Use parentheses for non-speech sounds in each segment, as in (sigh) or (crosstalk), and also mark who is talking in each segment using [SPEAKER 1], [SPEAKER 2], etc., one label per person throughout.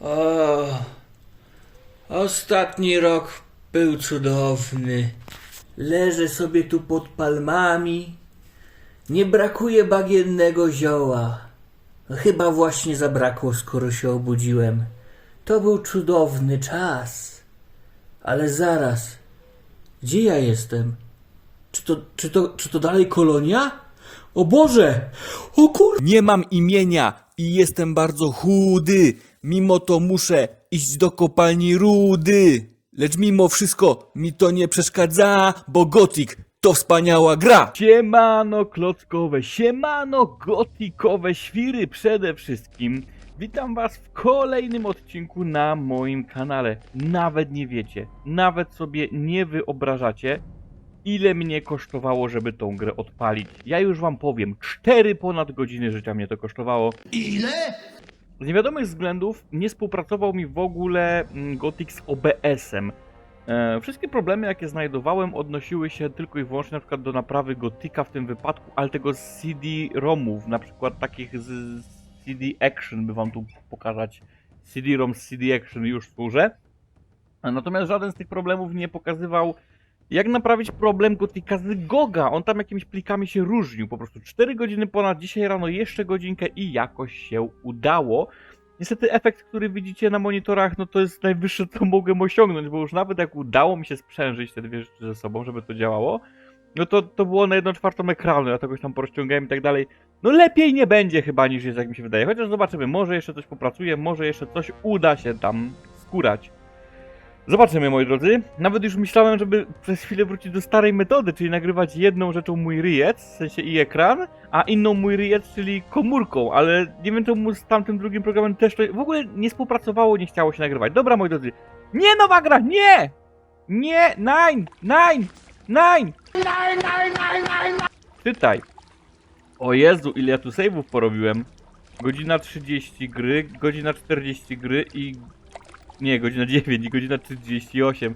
[SPEAKER 1] O, ostatni rok był cudowny. Leżę sobie tu pod palmami. Nie brakuje bagiennego zioła. Chyba właśnie zabrakło, skoro się obudziłem. To był cudowny czas. Ale zaraz. Gdzie ja jestem? Czy to, czy to, czy to dalej kolonia? O Boże! O kur...
[SPEAKER 2] Nie mam imienia i jestem bardzo chudy. Mimo to muszę iść do kopalni rudy. Lecz mimo wszystko mi to nie przeszkadza, bo Gothic to wspaniała gra. Siemano klockowe, siemano gotikowe świry przede wszystkim. Witam was w kolejnym odcinku na moim kanale. Nawet nie wiecie, nawet sobie nie wyobrażacie, ile mnie kosztowało, żeby tą grę odpalić. Ja już wam powiem, 4 ponad godziny życia mnie to kosztowało. Z niewiadomych względów nie współpracował mi w ogóle mm, Gothic z OBS-em. E, wszystkie problemy, jakie znajdowałem, odnosiły się tylko i wyłącznie na przykład do naprawy Gotika w tym wypadku, ale tego z CD-ROMów, na przykład takich z CD Action, by wam tu pokazać. CD-ROM z CD Action już służę. Natomiast żaden z tych problemów nie pokazywał, jak naprawić problem Gotika z Goga. On tam jakimiś plikami się różnił. Po prostu 4 godziny ponad, dzisiaj rano jeszcze godzinkę i jakoś się udało. Niestety efekt, który widzicie na monitorach, no to jest najwyższe, co mogłem osiągnąć, bo już nawet jak udało mi się sprzężyć te dwie rzeczy ze sobą, żeby to działało, no to, to było na jedną czwartą ekranu, ja tego tam porozciągałem i tak dalej. No lepiej nie będzie chyba niż jest, jak mi się wydaje. Chociaż zobaczymy, może jeszcze coś popracuje, może jeszcze coś uda się tam skurać. Zobaczymy, moi drodzy. Nawet już myślałem, żeby przez chwilę wrócić do starej metody, czyli nagrywać jedną rzeczą mój ryjec, w sensie i ekran, a inną mój ryjec, czyli komórką, ale nie wiem czemu z tamtym drugim programem też to w ogóle nie współpracowało, nie chciało się nagrywać. Dobra, moi drodzy. Nie nowa gra, nie! Nie! Nine! Nine! Nine! Czytaj. O Jezu, ile ja tu save'ów porobiłem. Godzina 30 gry, godzina 40 gry i... Nie, godzina 9 i godzina 38.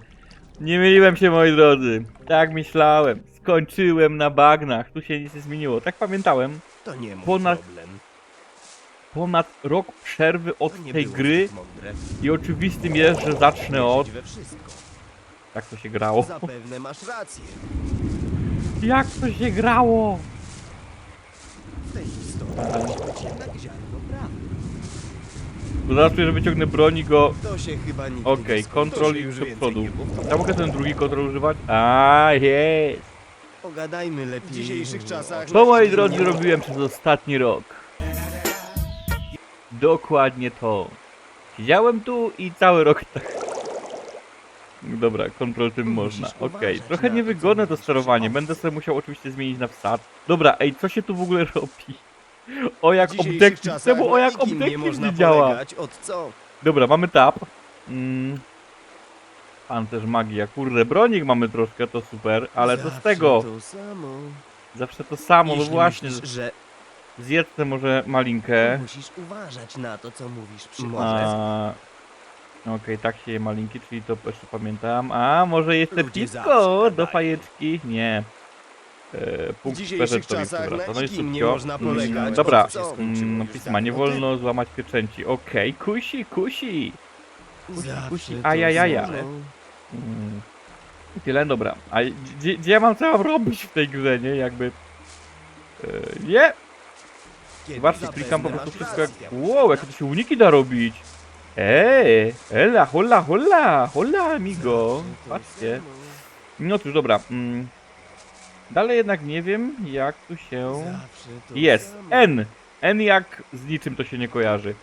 [SPEAKER 2] Nie myliłem się, moi drodzy. Tak myślałem. Skończyłem na bagnach. Tu się nic nie zmieniło. Tak pamiętałem.
[SPEAKER 3] To nie mój
[SPEAKER 2] Ponad-
[SPEAKER 3] problem.
[SPEAKER 2] Ponad rok przerwy od tej gry i oczywistym jest, że zacznę od... Jak to się grało?
[SPEAKER 3] Zapewne masz rację.
[SPEAKER 2] Jak to się grało?
[SPEAKER 3] W tej historii jednak ziarno prawdy.
[SPEAKER 2] Bo zaraz czuję, że wyciągnę broń i go...
[SPEAKER 3] To się chyba nigdy
[SPEAKER 2] Okej,
[SPEAKER 3] nie skończy.
[SPEAKER 2] kontrol i do przodu.
[SPEAKER 3] nie.
[SPEAKER 2] Ja mogę ten drugi kontrol używać? A jest!
[SPEAKER 3] Pogadajmy lepiej. W dzisiejszych czasach...
[SPEAKER 2] To moi drodzy robiłem przez ostatni rok. Dokładnie to. Siedziałem tu i cały rok (laughs) tak. Dobra, kontrol tym można. Okej,
[SPEAKER 3] uważać
[SPEAKER 2] trochę niewygodne to sterowanie. Będę sobie musiał oczywiście zmienić na wsad. Dobra, ej, co się tu w ogóle robi? O jak
[SPEAKER 3] dzisiejszych
[SPEAKER 2] objektyw,
[SPEAKER 3] czasach
[SPEAKER 2] o jak
[SPEAKER 3] nikim nie można
[SPEAKER 2] działa?
[SPEAKER 3] polegać. Od co?
[SPEAKER 2] Dobra, mamy tap. Mm. Pancerz magia. Kurde, bronik mamy troszkę, to super, ale to z
[SPEAKER 3] Zawsze
[SPEAKER 2] tego.
[SPEAKER 3] To samo.
[SPEAKER 2] Zawsze to samo, no
[SPEAKER 3] Jeśli
[SPEAKER 2] właśnie.
[SPEAKER 3] Myślisz, że
[SPEAKER 2] Zjedzę może malinkę.
[SPEAKER 3] musisz uważać na to, co mówisz przy
[SPEAKER 2] A... Okej, tak się je malinki, czyli to jeszcze pamiętam. A, może jeszcze
[SPEAKER 3] Ludzie
[SPEAKER 2] piwko
[SPEAKER 3] zawsze
[SPEAKER 2] do
[SPEAKER 3] gadają.
[SPEAKER 2] fajeczki? Nie. E,
[SPEAKER 3] W
[SPEAKER 2] punkt to mi
[SPEAKER 3] czasach
[SPEAKER 2] No i szybko.
[SPEAKER 3] można polegać.
[SPEAKER 2] Mm, Dobra, mm, no pisma, nie wolno złamać pieczęci. Okej, kusi, kusi. Kusi,
[SPEAKER 3] to
[SPEAKER 2] ajajaja. Mm. I Tyle, dobra. A gdzie, gdzie ja mam co mam robić w tej grze, nie? Jakby... E, nie! Zobaczcie, klikam po prostu wszystko jak... Wow, jakie to się uniki da robić! Eee, ela, hola, hola, hola, amigo. Patrzcie. No cóż, dobra. Mm. Dalej jednak nie wiem, jak tu się... Jest. N. N jak z niczym to się nie kojarzy.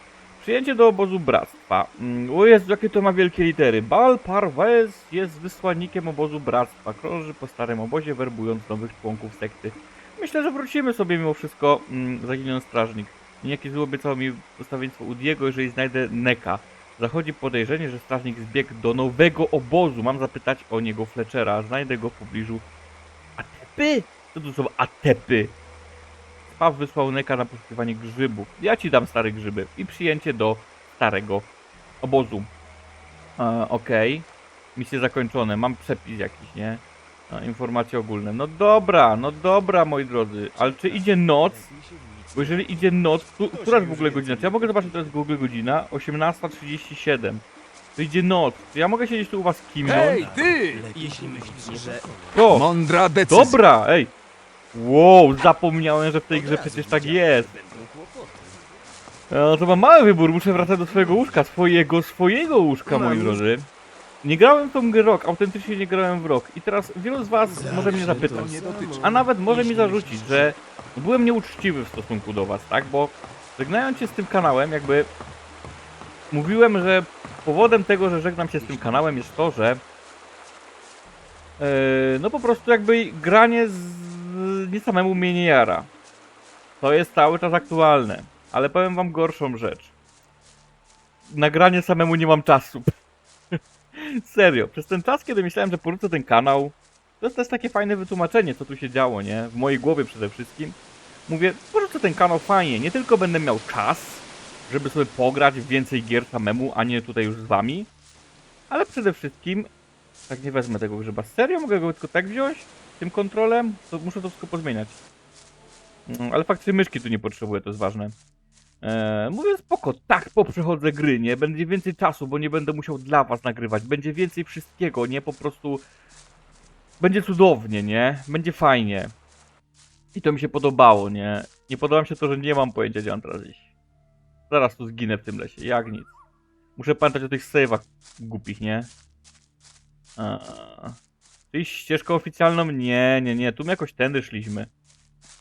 [SPEAKER 2] Przyjęcie do obozu bractwa. Mm, O Jezu, jakie to ma wielkie litery. Bal Parvez jest wysłannikiem obozu bractwa. Krąży po starym obozie, werbując nowych członków sekty. Myślę, że wrócimy sobie mimo wszystko, mm, zaginiony strażnik. Niejaki zły obiecał mi ustawieństwo Udiego, jeżeli znajdę Neka. Zachodzi podejrzenie, że strażnik zbiegł do nowego obozu. Mam zapytać o niego Fletchera. Znajdę go w pobliżu Atepy. Co to są Atepy? Spaw wysłał Neka na poszukiwanie grzybów. Ja ci dam stare grzyby. I przyjęcie do starego obozu. E, Okej. Misje zakończone. Mam przepis jakiś, nie? E, informacje ogólne. No dobra, no dobra, moi drodzy. Ale czy idzie noc? Bo jeżeli idzie noc, która jest w ogóle godzina? Czy ja mogę zobaczyć, jest Google godzina? 18.37. To idzie noc. Ja mogę siedzieć tu u was kimnąć?
[SPEAKER 4] Hej, ty!
[SPEAKER 5] Jeśli myślisz, że
[SPEAKER 2] To!
[SPEAKER 4] Mądra decyzja.
[SPEAKER 2] Dobra, ej! Wow, zapomniałem, że w tej grze przecież tak jest. No to mam mały wybór, muszę wracać do swojego łóżka, swojego, swojego łóżka, moi drodzy. Nie grałem w tą grę rok, autentycznie nie grałem w rok. I teraz wielu z was może mnie zapytać, a nawet może mi zarzucić, że byłem nieuczciwy w stosunku do was, tak? Bo żegnając się z tym kanałem, jakby mówiłem, że powodem tego, że żegnam się z tym kanałem jest to, że Yy, no po prostu jakby granie z nie samemu mnie nie jara. To jest cały czas aktualne. Ale powiem wam gorszą rzecz. Nagranie samemu nie mam czasu. (laughs) Serio, przez ten czas, kiedy myślałem, że porzucę ten kanał, to jest też takie fajne wytłumaczenie, co tu się działo, nie? W mojej głowie przede wszystkim. Mówię, porzucę ten kanał fajnie, nie tylko będę miał czas, żeby sobie pograć w więcej gier samemu, a nie tutaj już z wami, ale przede wszystkim tak nie wezmę tego grzyba. Serio? Mogę go tylko tak wziąć? Tym kontrolem? To muszę to wszystko pozmieniać. Mm, Ale faktycznie myszki tu nie potrzebuję, to jest ważne. Eee, mówię spoko, tak, poprzechodzę gry, nie? Będzie więcej czasu, bo nie będę musiał dla was nagrywać. Będzie więcej wszystkiego, nie? Po prostu... Będzie cudownie, nie? Będzie fajnie. I to mi się podobało, nie? Nie podoba mi się to, że nie mam pojęcia, gdzie mam teraz iść. Zaraz tu zginę w tym lesie, jak nic. Muszę pamiętać o tych save'ach głupich, nie? A, Czyli ścieżką oficjalną? Nie, nie, nie. Tu my jakoś tędy szliśmy.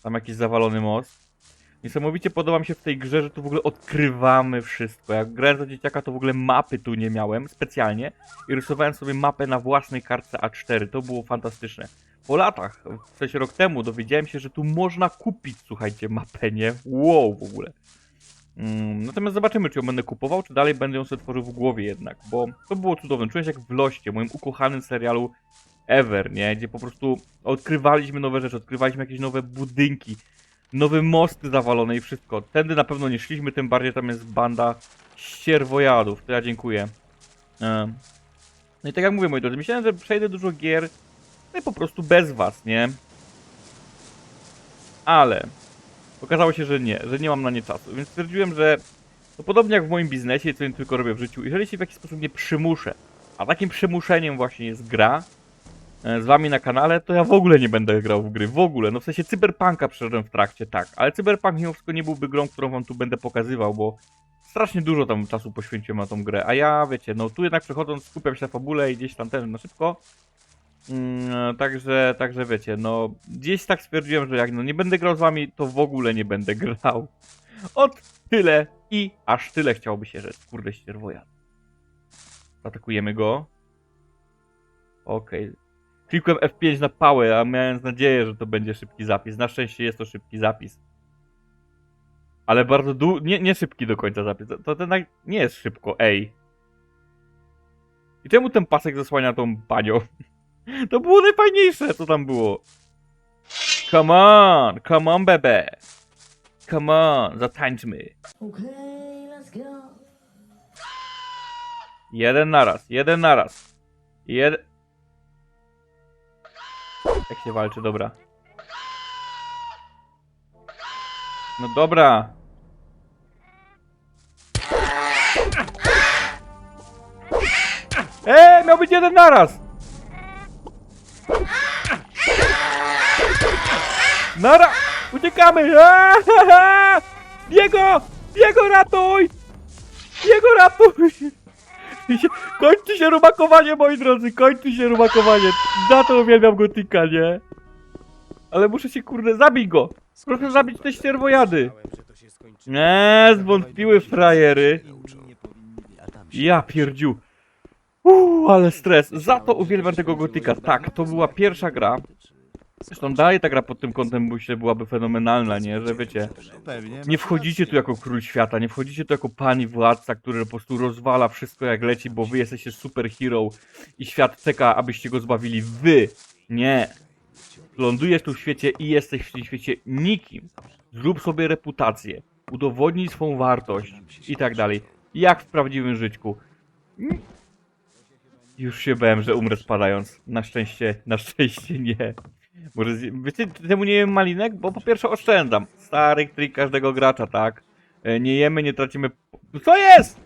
[SPEAKER 2] Tam jakiś zawalony most. Niesamowicie podoba mi się w tej grze, że tu w ogóle odkrywamy wszystko. Jak grałem za dzieciaka, to w ogóle mapy tu nie miałem specjalnie. I rysowałem sobie mapę na własnej kartce A4. To było fantastyczne. Po latach, w sensie rok temu, dowiedziałem się, że tu można kupić, słuchajcie, mapę, nie? Wow, w ogóle. Mm, natomiast zobaczymy, czy ją będę kupował, czy dalej będę ją sobie tworzył w głowie jednak, bo to było cudowne. Czułem się jak w Loście, moim ukochanym serialu ever, nie? Gdzie po prostu odkrywaliśmy nowe rzeczy, odkrywaliśmy jakieś nowe budynki, nowe mosty zawalone i wszystko. Tędy na pewno nie szliśmy, tym bardziej tam jest banda ścierwojadów, to ja dziękuję. No i tak jak mówię, moi drodzy, myślałem, że przejdę dużo gier, no i po prostu bez was, nie? Ale Okazało się, że nie, że nie mam na nie czasu, więc stwierdziłem, że to podobnie jak w moim biznesie, co ja tylko robię w życiu, jeżeli się w jakiś sposób nie przymuszę, a takim przymuszeniem właśnie jest gra e, z wami na kanale, to ja w ogóle nie będę grał w gry, w ogóle, no w sensie Cyberpunka przeszedłem w trakcie, tak, ale Cyberpunk mimo wszystko nie byłby grą, którą wam tu będę pokazywał, bo strasznie dużo tam czasu poświęciłem na tą grę, a ja, wiecie, no tu jednak przechodząc skupiam się na fabule i gdzieś tam też na szybko, Mm, także, także wiecie, no gdzieś tak stwierdziłem, że jak no nie będę grał z wami, to w ogóle nie będę grał. Od tyle i aż tyle chciałoby się rzec. Kurde ścierwoja. Atakujemy go. Okej. Klikłem F5 na pałę, a miałem nadzieję, że to będzie szybki zapis. Na szczęście jest to szybki zapis. Ale bardzo dłu... Nie, nie szybki do końca zapis. To, to ten nie jest szybko, ej. I czemu ten pasek zasłania tą panią? To było najfajniejsze, co tam było. Come on, come on, bebe. Come on, zatańczmy.
[SPEAKER 6] Okay, let's go.
[SPEAKER 2] Jeden naraz, jeden naraz. Jed... Jak się walczy, dobra. No dobra. Eee, miał być jeden naraz! Nara! Uciekamy! Aaaa! (laughs) Biego! Biego ratuj! Biego ratuj! (laughs) Kończy się rumakowanie, moi drodzy, kończy się rumakowanie. Za to uwielbiam gotika, nie? Ale muszę się, kurde, zabij go! Proszę zabić te ścierwojady. Nie, zwątpiły frajery. Ja pierdziu. Uuu, ale stres. Za to uwielbiam tego gotika. Tak, to była pierwsza gra. Zresztą dalej ta gra pod tym kątem myślę byłaby fenomenalna, nie? Że wiecie, nie wchodzicie tu jako król świata, nie wchodzicie tu jako pani władca, który po prostu rozwala wszystko jak leci, bo wy jesteście superhero i świat czeka, abyście go zbawili. Wy! Nie! Lądujesz tu w świecie i jesteś w tym świecie nikim. Zrób sobie reputację, udowodnij swą wartość i tak dalej. Jak w prawdziwym życiu. Już się bałem, że umrę spadając. Na szczęście, na szczęście nie. Może zje- wiecie, temu nie jem malinek? Bo po pierwsze oszczędzam. Stary trik każdego gracza, tak? E, Nie jemy, nie tracimy... No Co jest?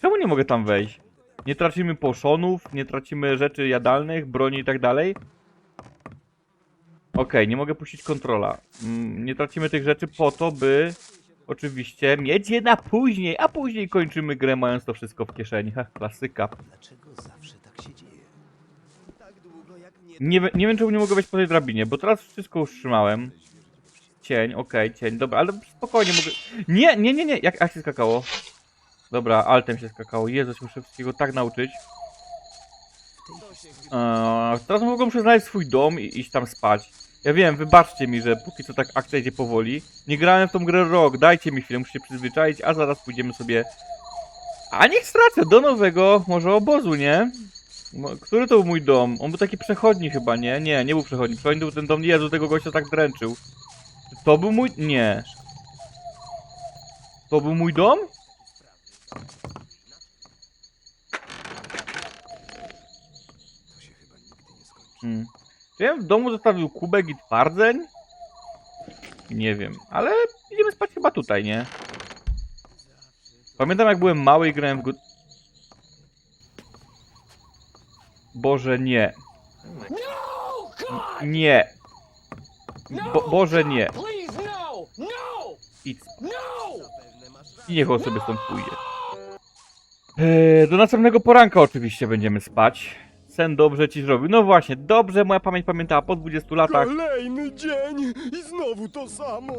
[SPEAKER 2] Czemu nie mogę tam wejść? Nie tracimy poszonów, nie tracimy rzeczy jadalnych, broni i tak dalej. Okej, nie mogę puścić kontrola. Mm, Nie tracimy tych rzeczy po to, by oczywiście mieć je na później, a później kończymy grę mając to wszystko w kieszeni. Ha, klasyka.
[SPEAKER 5] Dlaczego zawsze tak się dzieje? Tak długo jak nie...
[SPEAKER 2] Nie, wiem, czemu nie mogę wejść po tej drabinie, bo teraz wszystko już trzymałem. Cień, okej, cień, dobra, ale spokojnie mogę... Nie, nie, nie, nie, jak, jak się skakało? Dobra, altem się skakało, Jezus, muszę wszystkiego tak nauczyć. Eee, teraz mogę muszę znaleźć swój dom i iść tam spać. Ja wiem, wybaczcie mi, że póki co tak akcja idzie powoli. Nie grałem w tą grę rok, dajcie mi chwilę, muszę się przyzwyczaić, a zaraz pójdziemy sobie... A niech stracę, do nowego, może obozu, nie? Który to był mój dom? On był taki przechodni chyba, nie? Nie, nie był przechodni. Przechodni był ten dom, Jezu, tego gościa tak dręczył. Czy to był mój... Nie. To był mój dom? Hmm. Czy ja w domu zostawił kubek i twardzeń? Nie wiem, ale idziemy spać chyba tutaj, nie? Pamiętam jak byłem mały i grałem w... Boże, nie. Nie. Bo, Boże, nie. Idź. I niech on sobie stąd pójdzie. Eee, do następnego poranka oczywiście będziemy spać. Sen dobrze ci zrobił. No właśnie, dobrze moja pamięć pamiętała po 20 latach.
[SPEAKER 5] Kolejny dzień i znowu to samo.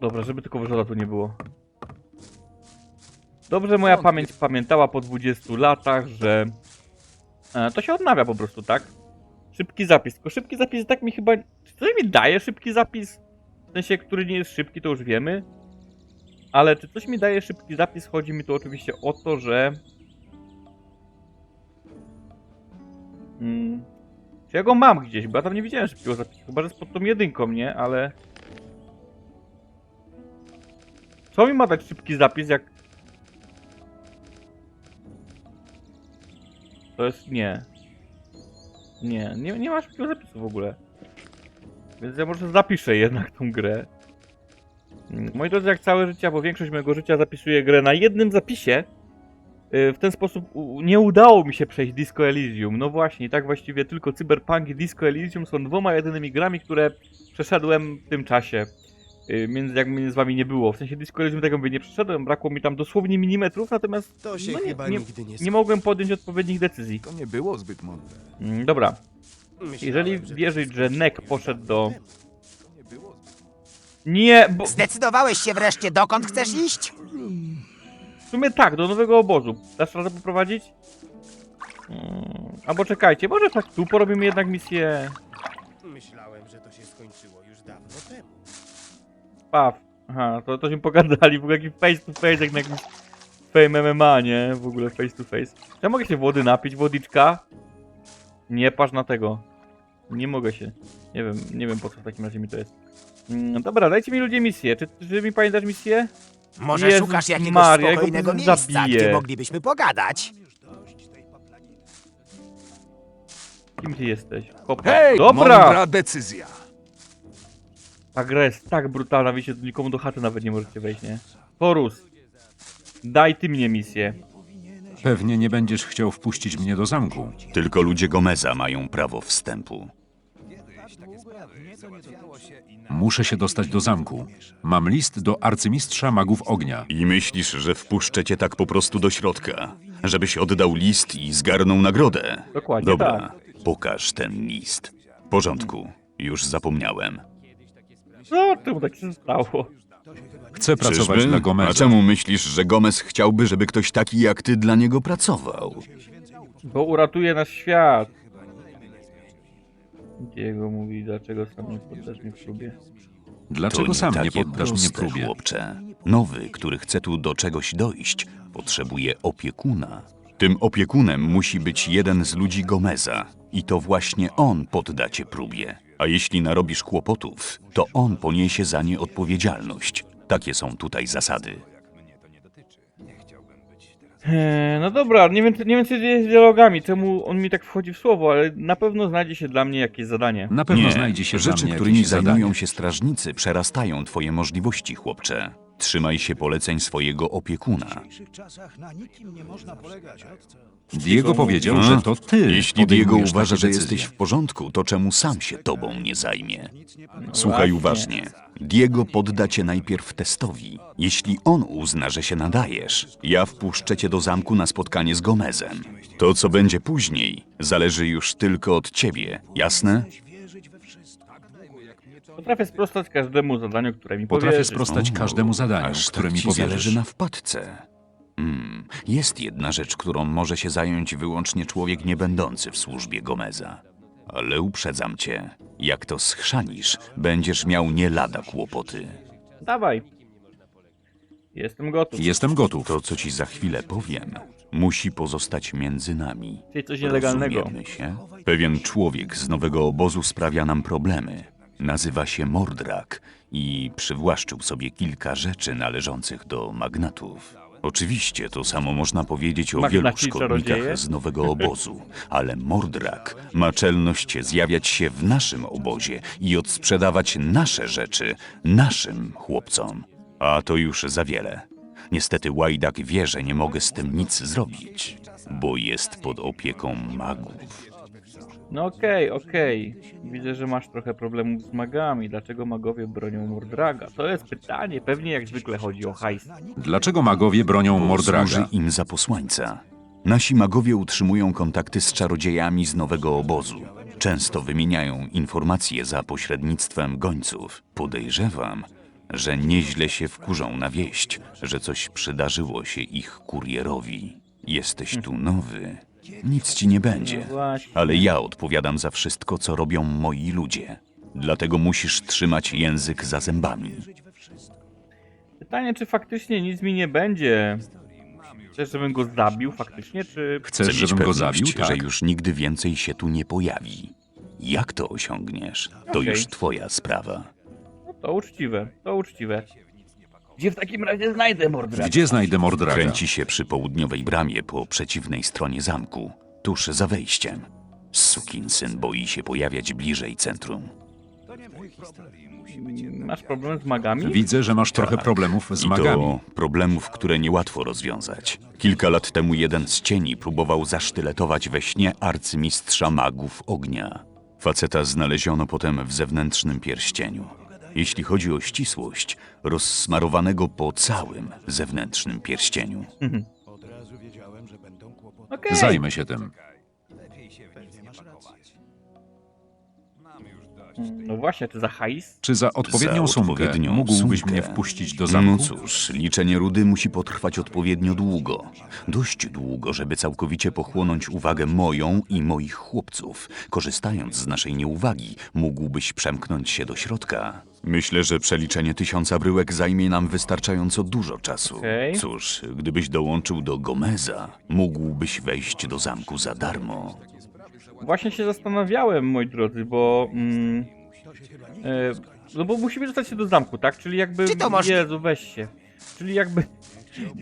[SPEAKER 2] Dobra, żeby tylko wyrzoda tu nie było. Dobrze moja pamięć pamiętała po 20 latach, że e, to się odnawia po prostu, tak? Szybki zapis. Tylko szybki zapis tak mi chyba... Czy coś mi daje szybki zapis? W sensie, który nie jest szybki, to już wiemy. Ale czy coś mi daje szybki zapis? Chodzi mi tu oczywiście o to, że... Mm. Czy ja go mam gdzieś? Bo ja tam nie widziałem szybkiego zapisu. Chyba, że jest pod tą jedynką, nie? Ale... Co mi ma dać szybki zapis, jak... To jest... nie. Nie, nie, nie ma szybkiego zapisu w ogóle. Więc ja może zapiszę jednak tą grę. Moi drodzy, jak całe życie, bo większość mojego życia zapisuję grę na jednym zapisie, y, w ten sposób nie udało mi się przejść Disco Elysium. No właśnie, tak właściwie tylko Cyberpunk i Disco Elysium są dwoma jedynymi grami, które przeszedłem w tym czasie. Y, Między jak mnie z wami nie było. W sensie Elysium tego mówię, nie przeszedłem, brakło mi tam dosłownie milimetrów, natomiast
[SPEAKER 5] To się
[SPEAKER 2] no nie,
[SPEAKER 5] chyba
[SPEAKER 2] nie,
[SPEAKER 5] nigdy nie
[SPEAKER 2] nie mogłem podjąć odpowiednich decyzji.
[SPEAKER 4] To nie było zbyt mądre.
[SPEAKER 2] Mm, Dobra,
[SPEAKER 5] Myślałem,
[SPEAKER 2] jeżeli
[SPEAKER 5] że
[SPEAKER 2] wierzyć, że Nek poszedł do...
[SPEAKER 4] To nie było zbyt
[SPEAKER 2] Nie, bo
[SPEAKER 7] Zdecydowałeś się wreszcie, dokąd chcesz iść?
[SPEAKER 2] w sumie tak, do nowego obozu. Dasz radę poprowadzić? Mm, Albo czekajcie, może tak tu porobimy jednak misję...
[SPEAKER 5] Myślałem, że to się skończyło już dawno temu.
[SPEAKER 2] Paw. Aha, to, to się pogadali, w ogóle jakiś face to face, jak na jakimś Fame MMA, nie? W ogóle face to face. Czy Ja mogę się wody napić, wodyczka? Nie patrz na tego. Nie mogę się. Nie wiem, nie wiem po co w takim razie mi to jest. Mm, dobra, dajcie mi ludzie misję. Czy, czy mi pamiętasz misję?
[SPEAKER 7] Może
[SPEAKER 2] Jezus
[SPEAKER 7] szukasz jakiegoś
[SPEAKER 2] Maria, go
[SPEAKER 7] spokojnego
[SPEAKER 2] zabiję.
[SPEAKER 7] miejsca, gdzie moglibyśmy pogadać?
[SPEAKER 2] Kim ty jesteś?
[SPEAKER 4] Hej,
[SPEAKER 2] Dobra!
[SPEAKER 4] mądra decyzja.
[SPEAKER 2] Ta gra jest tak brutalna, wiecie, nikomu do chaty nawet nie możecie wejść, nie? Horus. Daj ty mnie misję.
[SPEAKER 8] Pewnie nie będziesz chciał wpuścić mnie do zamku.
[SPEAKER 9] Tylko ludzie Gomeza mają prawo wstępu.
[SPEAKER 8] Muszę się dostać do zamku. Mam list do arcymistrza magów ognia.
[SPEAKER 9] I myślisz, że wpuszczę cię tak po prostu do środka, żebyś oddał list i zgarnął nagrodę?
[SPEAKER 2] Dokładnie
[SPEAKER 9] Dobra,
[SPEAKER 2] tak.
[SPEAKER 9] pokaż ten list. W porządku, już zapomniałem.
[SPEAKER 2] No, czemu tak się stało?
[SPEAKER 8] Chcę pracować
[SPEAKER 9] Czyżby?
[SPEAKER 8] dla
[SPEAKER 9] A
[SPEAKER 8] Gomeza.
[SPEAKER 9] czemu myślisz, że Gomez chciałby, żeby ktoś taki jak ty dla niego pracował?
[SPEAKER 2] Bo uratuje nasz świat. Diego mówi, dlaczego sam nie poddasz mnie w próbie.
[SPEAKER 8] Dlaczego
[SPEAKER 9] to
[SPEAKER 8] sam nie poddasz mnie
[SPEAKER 9] proste,
[SPEAKER 8] próbie?
[SPEAKER 9] chłopcze. Nowy, który chce tu do czegoś dojść, potrzebuje opiekuna. Tym opiekunem musi być jeden z ludzi Gomeza. I to właśnie on podda cię próbie. A jeśli narobisz kłopotów, to on poniesie za nie odpowiedzialność. Takie są tutaj zasady.
[SPEAKER 2] Eee, no dobra, nie wiem, nie wiem co jest z dialogami, czemu on mi tak wchodzi w słowo, ale na pewno znajdzie się dla mnie jakieś zadanie.
[SPEAKER 8] Na pewno
[SPEAKER 9] Nie,
[SPEAKER 8] znajdzie się dla
[SPEAKER 9] rzeczy,
[SPEAKER 8] mnie
[SPEAKER 9] którymi
[SPEAKER 8] jakieś
[SPEAKER 9] zajmują
[SPEAKER 8] zadanie.
[SPEAKER 9] się strażnicy, przerastają twoje możliwości, chłopcze. Trzymaj się poleceń swojego opiekuna.
[SPEAKER 8] Diego powiedział, że to ty
[SPEAKER 9] Jeśli Diego uważa,
[SPEAKER 8] takie
[SPEAKER 9] że
[SPEAKER 8] decyzje.
[SPEAKER 9] jesteś w porządku, to czemu sam się tobą nie zajmie? Słuchaj
[SPEAKER 2] właśnie.
[SPEAKER 9] uważnie. Diego podda cię najpierw testowi. Jeśli on uzna, że się nadajesz, ja wpuszczę cię do zamku na spotkanie z Gomezem. To, co będzie później, zależy już tylko od ciebie, jasne?
[SPEAKER 2] Potrafię sprostać każdemu zadaniu, które mi
[SPEAKER 8] Potrafię
[SPEAKER 2] powierzysz.
[SPEAKER 8] sprostać
[SPEAKER 9] O,
[SPEAKER 8] każdemu zadaniu,
[SPEAKER 9] aż
[SPEAKER 8] które
[SPEAKER 9] tak
[SPEAKER 8] mi
[SPEAKER 9] ci
[SPEAKER 8] powierzysz.
[SPEAKER 9] zależy na wpadce. Hmm, jest jedna rzecz, którą może się zająć wyłącznie człowiek niebędący w służbie Gomeza. Ale uprzedzam cię, jak to schrzanisz, będziesz miał nie lada kłopoty.
[SPEAKER 2] Dawaj. Jestem gotów.
[SPEAKER 8] Jestem gotów.
[SPEAKER 9] To, co ci za chwilę powiem, musi pozostać między nami.
[SPEAKER 2] Czyli coś nielegalnego.
[SPEAKER 9] Rozumiemy się? Pewien człowiek z nowego obozu sprawia nam problemy. Nazywa się Mordrak i przywłaszczył sobie kilka rzeczy należących do magnatów. Oczywiście to samo można powiedzieć o
[SPEAKER 2] Magnaci
[SPEAKER 9] wielu
[SPEAKER 2] czarodzieje?
[SPEAKER 9] szkodnikach z nowego obozu, ale Mordrak ma czelność zjawiać się w naszym obozie i odsprzedawać nasze rzeczy naszym chłopcom. A to już za wiele. Niestety Łajdak wie, że nie mogę z tym nic zrobić, bo jest pod opieką magów.
[SPEAKER 2] No okej, okej. Widzę, że masz trochę problemów z magami. Dlaczego magowie bronią Mordraga? To jest pytanie. Pewnie jak zwykle chodzi o hajs.
[SPEAKER 8] Dlaczego magowie bronią
[SPEAKER 9] Bo służy
[SPEAKER 8] Mordraga?
[SPEAKER 9] im za posłańca. Nasi magowie utrzymują kontakty z czarodziejami z nowego obozu. Często wymieniają informacje za pośrednictwem gońców. Podejrzewam, że nieźle się wkurzą na wieść, że coś przydarzyło się ich kurierowi. Jesteś tu nowy, nic ci nie będzie. Ale ja odpowiadam za wszystko, co robią moi ludzie. Dlatego musisz trzymać język za zębami.
[SPEAKER 2] Pytanie, czy faktycznie nic mi nie będzie? Chcesz, żebym go zabił faktycznie, czy...
[SPEAKER 8] Chcesz,
[SPEAKER 9] Chcę mieć
[SPEAKER 8] żebym go
[SPEAKER 9] pewność,
[SPEAKER 8] zabił? Tak.
[SPEAKER 9] że już nigdy więcej się tu nie pojawi. Jak to osiągniesz, to
[SPEAKER 2] Okej.
[SPEAKER 9] już twoja sprawa.
[SPEAKER 2] No to uczciwe, to uczciwe. Gdzie w takim razie znajdę Mordraga?
[SPEAKER 8] Gdzie znajdę Mordraga?
[SPEAKER 9] Kręci się przy południowej bramie po przeciwnej stronie zamku, tuż za wejściem. Sukinsyn boi się pojawiać bliżej centrum.
[SPEAKER 2] Masz problem z magami?
[SPEAKER 8] Widzę, że masz trochę problemów z
[SPEAKER 9] I
[SPEAKER 8] magami.
[SPEAKER 9] to problemów, które niełatwo rozwiązać. Kilka lat temu jeden z cieni próbował zasztyletować we śnie arcymistrza magów ognia. Faceta znaleziono potem w zewnętrznym pierścieniu. Jeśli chodzi o ścisłość, rozsmarowanego po całym zewnętrznym pierścieniu.
[SPEAKER 2] Okej.
[SPEAKER 8] Zajmę się tym.
[SPEAKER 2] No właśnie, czy za hajs?
[SPEAKER 8] Czy za odpowiednią
[SPEAKER 9] Za
[SPEAKER 8] sumkę
[SPEAKER 9] odpowiednią
[SPEAKER 8] mógłbyś
[SPEAKER 9] sumkę.
[SPEAKER 8] mnie wpuścić do
[SPEAKER 9] No
[SPEAKER 8] zamku?
[SPEAKER 9] cóż, liczenie rudy musi potrwać odpowiednio długo. Dość długo, żeby całkowicie pochłonąć uwagę moją i moich chłopców. Korzystając z naszej nieuwagi, mógłbyś przemknąć się do środka. Myślę, że przeliczenie tysiąca bryłek zajmie nam wystarczająco dużo czasu.
[SPEAKER 2] Okej.
[SPEAKER 9] Cóż, gdybyś dołączył do Gomeza, mógłbyś wejść do zamku za darmo.
[SPEAKER 2] Właśnie się zastanawiałem, moi drodzy, bo... Mm, e, no bo musimy dostać się do zamku, tak? Czyli jakby...
[SPEAKER 7] Czy to możliwe?
[SPEAKER 2] Jezu, weź się. Czyli jakby...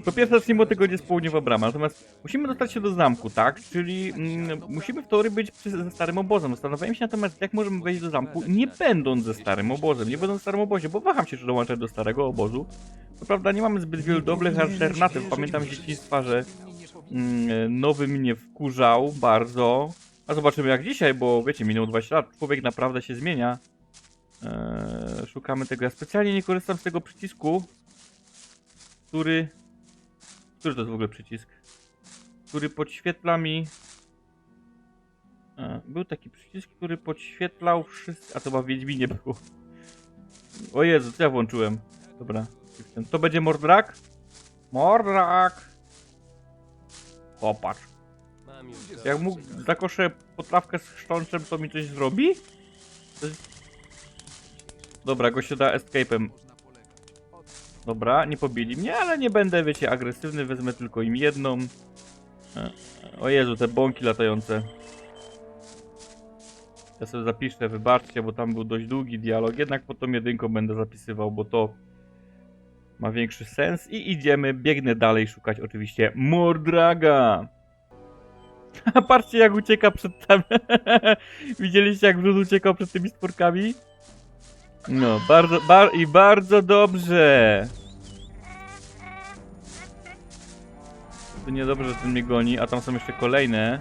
[SPEAKER 2] Po pierwsze zacznijmy od tego, gdzie jest południowa brama, natomiast musimy dostać się do zamku, tak? Czyli mm, musimy w teorii być przy, ze starym obozem. Zastanawiałem się natomiast, jak możemy wejść do zamku, nie będąc ze starym obozem, nie będąc w starym obozie, bo waham się, czy dołączać do starego obozu. Co prawda nie mamy zbyt wielu dobrych alternatyw. Pamiętam z dzieciństwa, że mm, nowy mnie wkurzał bardzo. A zobaczymy jak dzisiaj, bo wiecie, minął 20 lat, człowiek naprawdę się zmienia. Eee, szukamy tego. Ja specjalnie nie korzystam z tego przycisku, który... Który to jest w ogóle przycisk? Który podświetla mi... E, był taki przycisk, który podświetlał wszystko... A to chyba w Wiedźminie było. O Jezu, co ja włączyłem? Dobra. To będzie Mordrak? Mordrak! Popatrz. Jak mu zakoszę potrawkę z chrząszczem, to mi coś zrobi? Dobra, go się da escape'em. Dobra, nie pobili mnie, ale nie będę, wiecie, agresywny, wezmę tylko im jedną. E, O Jezu, te bąki latające. Ja sobie zapiszę, wybaczcie, bo tam był dość długi dialog, jednak pod tą jedynką będę zapisywał, bo to... ma większy sens i idziemy, biegnę dalej szukać oczywiście Mordraga. (laughs) Patrzcie jak ucieka przed tam. (laughs) Widzieliście jak Brud uciekał przed tymi stworkami? No, bardzo, bar i bardzo dobrze. To niedobrze, że ten mnie goni, a tam są jeszcze kolejne.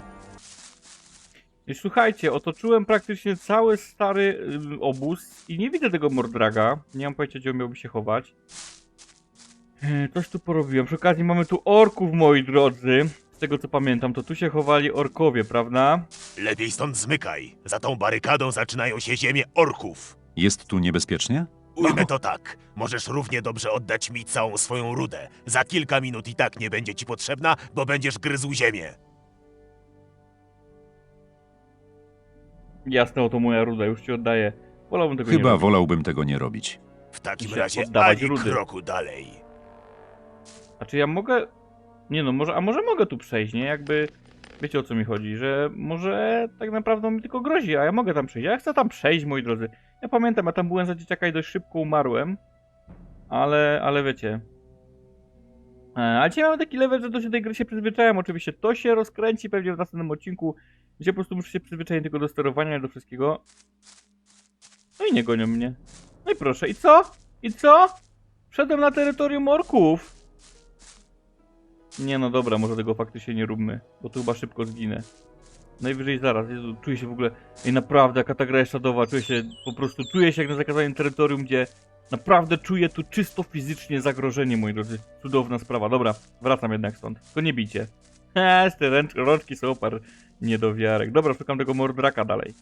[SPEAKER 2] I słuchajcie, otoczyłem praktycznie cały stary y, obóz i nie widzę tego Mordraga. Nie mam pojęcia, gdzie on miałby się chować. E, Coś tu porobiłem. Przy okazji mamy tu orków, moi drodzy. Z tego co pamiętam, to tu się chowali orkowie, prawda?
[SPEAKER 5] Lepiej stąd zmykaj. Za tą barykadą zaczynają się ziemie orków.
[SPEAKER 8] Jest tu niebezpiecznie?
[SPEAKER 5] Ujmę to tak. Możesz równie dobrze oddać mi całą swoją rudę. Za kilka minut i tak nie będzie ci potrzebna, bo będziesz gryzł ziemię.
[SPEAKER 2] Jasne, oto moja ruda, już ci oddaję. Wolałbym tego
[SPEAKER 8] Chyba
[SPEAKER 2] nie robić.
[SPEAKER 8] wolałbym tego nie robić.
[SPEAKER 5] W takim razie
[SPEAKER 2] poddawać
[SPEAKER 5] ani
[SPEAKER 2] rudy.
[SPEAKER 5] kroku dalej.
[SPEAKER 2] A czy ja mogę... Nie no, może, a może mogę tu przejść, nie? Jakby... Wiecie o co mi chodzi, że może tak naprawdę mi tylko grozi, a ja mogę tam przejść. Ja chcę tam przejść, moi drodzy. Ja pamiętam, ja tam byłem za dzieciaka i dość szybko umarłem. Ale, ale wiecie. E, Ale dzisiaj mamy taki level, że do tej gry się przyzwyczaiłem. Oczywiście to się rozkręci pewnie w następnym odcinku, gdzie po prostu muszę się przyzwyczaić tylko do sterowania i do wszystkiego. No i nie gonią mnie. No i proszę, i co? I co? Wszedłem na terytorium orków. Nie no dobra, może tego faktycznie nie róbmy, bo tu chyba szybko zginę. Najwyżej zaraz, Jezu, czuję się w ogóle, ej naprawdę, jaka ta gra jest szadowa, czuję się, po prostu czuję się jak na zakazanym terytorium, gdzie naprawdę czuję tu czysto fizycznie zagrożenie, moi drodzy. Cudowna sprawa, dobra, wracam jednak stąd, tylko nie bijcie. He, te ręcz, rączki są par niedowiarek. Dobra, szukam tego mordraka dalej.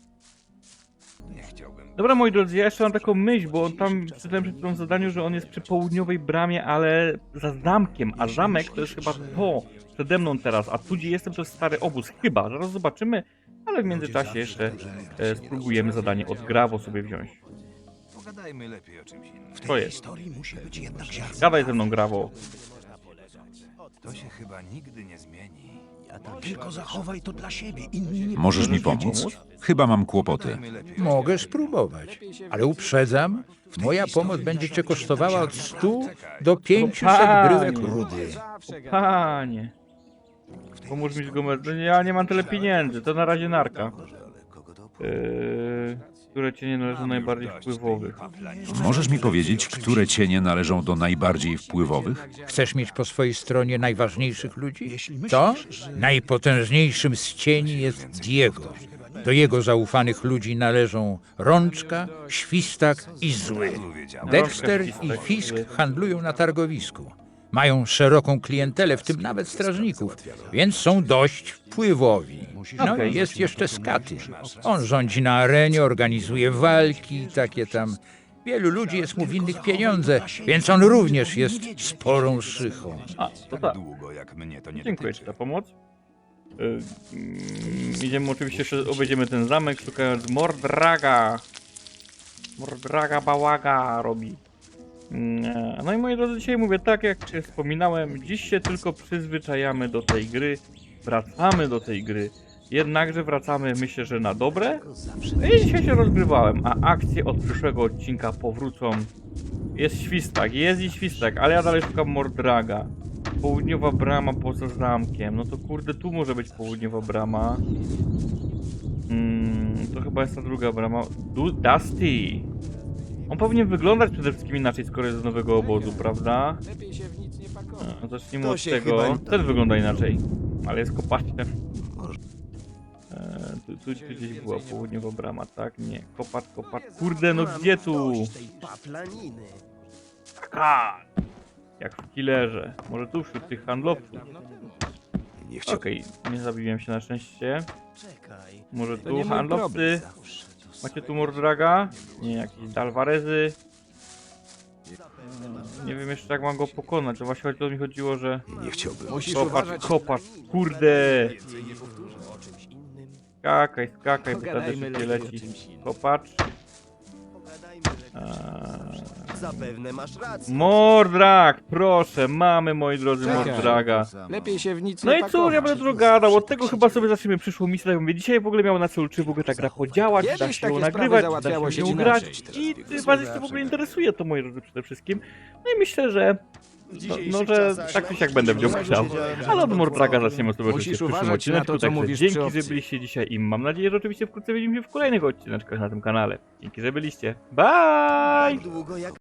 [SPEAKER 2] Dobra, moi drodzy, ja jeszcze mam taką myśl, bo on tam czytałem przy tym zadaniu, że on jest przy południowej bramie, ale za zamkiem, a zamek to jest chyba to przede mną teraz, a tu gdzie jestem to jest stary obóz, chyba, zaraz zobaczymy, ale w międzyczasie jeszcze e, spróbujemy zadanie od Grawo sobie wziąć.
[SPEAKER 4] Pogadajmy lepiej o czymś innym.
[SPEAKER 2] To jest.
[SPEAKER 5] historii musi być jednak ziarno.
[SPEAKER 2] Gadaj ze mną, Grawo.
[SPEAKER 4] To się chyba nigdy nie zmieni.
[SPEAKER 5] Tylko zachowaj to dla siebie. Inni nie
[SPEAKER 8] Możesz mi pomóc? Chyba mam kłopoty.
[SPEAKER 10] Mogę spróbować, ale uprzedzam, moja pomoc będzie cię kosztowała od 100 do 500
[SPEAKER 2] Panie.
[SPEAKER 10] bryłek rudy.
[SPEAKER 2] Panie. Pomóż mi z nie, ja nie mam tyle pieniędzy, to na razie narka. Yy, które cię nie należą najbardziej wpływowych.
[SPEAKER 8] Możesz mi powiedzieć, które cienie należą do najbardziej wpływowych?
[SPEAKER 10] Chcesz mieć po swojej stronie najważniejszych ludzi? To najpotężniejszym z cieni jest Diego. Do jego zaufanych ludzi należą Rączka, Świstak i Zły. Dexter i Fisk handlują na targowisku. Mają szeroką klientelę, w tym nawet strażników, więc są dość wpływowi. No i jest jeszcze Skaty. On rządzi na arenie, organizuje walki, takie tam. Wielu ludzi jest mu winnych pieniądze, więc on również jest sporą szychą.
[SPEAKER 2] A, to tak.
[SPEAKER 4] Długo jak mnie to nie
[SPEAKER 2] Dziękuję ci za pomoc. Yy, mm, idziemy oczywiście jeszcze, obejdziemy ten zamek, szukając Mordraga. Mordraga bałaga robi. Mm, No i moi drodzy, dzisiaj mówię tak jak wspominałem, dziś się tylko przyzwyczajamy do tej gry, wracamy do tej gry. Jednakże wracamy myślę, że na dobre. No i dzisiaj się rozgrywałem, a akcje od przyszłego odcinka powrócą. Jest świstak, jest i świstak, ale ja dalej szukam Mordraga. Południowa brama poza zamkiem. No to kurde, tu może być południowa brama. Mm, to chyba jest ta druga brama. Du Dusty! On powinien wyglądać przede wszystkim inaczej, skoro jest z nowego obozu, prawda? A, zacznijmy
[SPEAKER 5] To
[SPEAKER 2] od
[SPEAKER 5] się
[SPEAKER 2] tego.
[SPEAKER 5] chyba-
[SPEAKER 2] Ten wygląda inaczej, ale jest kopaczny. E, tu, tu, tu gdzieś była południowa brama, tak? Nie, kopacz, kopacz. Kurde, no gdzie tu? Ha! Jak w killerze. Może tu wśród tych handlowców.
[SPEAKER 5] Nie
[SPEAKER 2] Okej, nie zabiłem się na szczęście. Może tu handlowcy? Macie tu Mordraga? Nie, jakieś Dalwarezy? Nie wiem jeszcze jak mam go pokonać, to właśnie o to mi chodziło, że...
[SPEAKER 5] Nie chciałbym.
[SPEAKER 2] Kopacz, kopacz, kurde! Skakaj, skakaj, bo wtedy szybciej leci. Kopacz. Eee,
[SPEAKER 11] Zapewne masz rację.
[SPEAKER 2] Mordrak, proszę, mamy moi drodzy Mordraga.
[SPEAKER 11] Lepiej się w nic
[SPEAKER 2] No
[SPEAKER 11] nie
[SPEAKER 2] i cóż, ja
[SPEAKER 11] pakować.
[SPEAKER 2] będę dużo gadał, od tego chyba sobie zaczniemy przyszłą misję, tak jak mówię, dzisiaj w ogóle miało na celu, czy w ogóle ta gra podziałać, da
[SPEAKER 11] Kiedyś
[SPEAKER 2] się ją
[SPEAKER 11] sprawy
[SPEAKER 2] nagrywać, da
[SPEAKER 11] załatwiało
[SPEAKER 2] się
[SPEAKER 11] się
[SPEAKER 2] ją
[SPEAKER 11] inaczej.
[SPEAKER 2] grać i was jeśli w ogóle interesuje to moi drodzy przede wszystkim. No i myślę, że no, no że tak czy siak będę w nią grał. Ale od Mordraga zaczniemy sobie oczywiście w przyszłym
[SPEAKER 11] uważać na
[SPEAKER 2] odcineczku,
[SPEAKER 11] to, co
[SPEAKER 2] także
[SPEAKER 11] mówisz przy
[SPEAKER 2] dzięki, że
[SPEAKER 11] opcji.
[SPEAKER 2] byliście dzisiaj i mam nadzieję, że oczywiście wkrótce widzimy się w kolejnych odcineczkach na tym kanale. Dzięki, że byliście. Bye!
[SPEAKER 11] Długo jak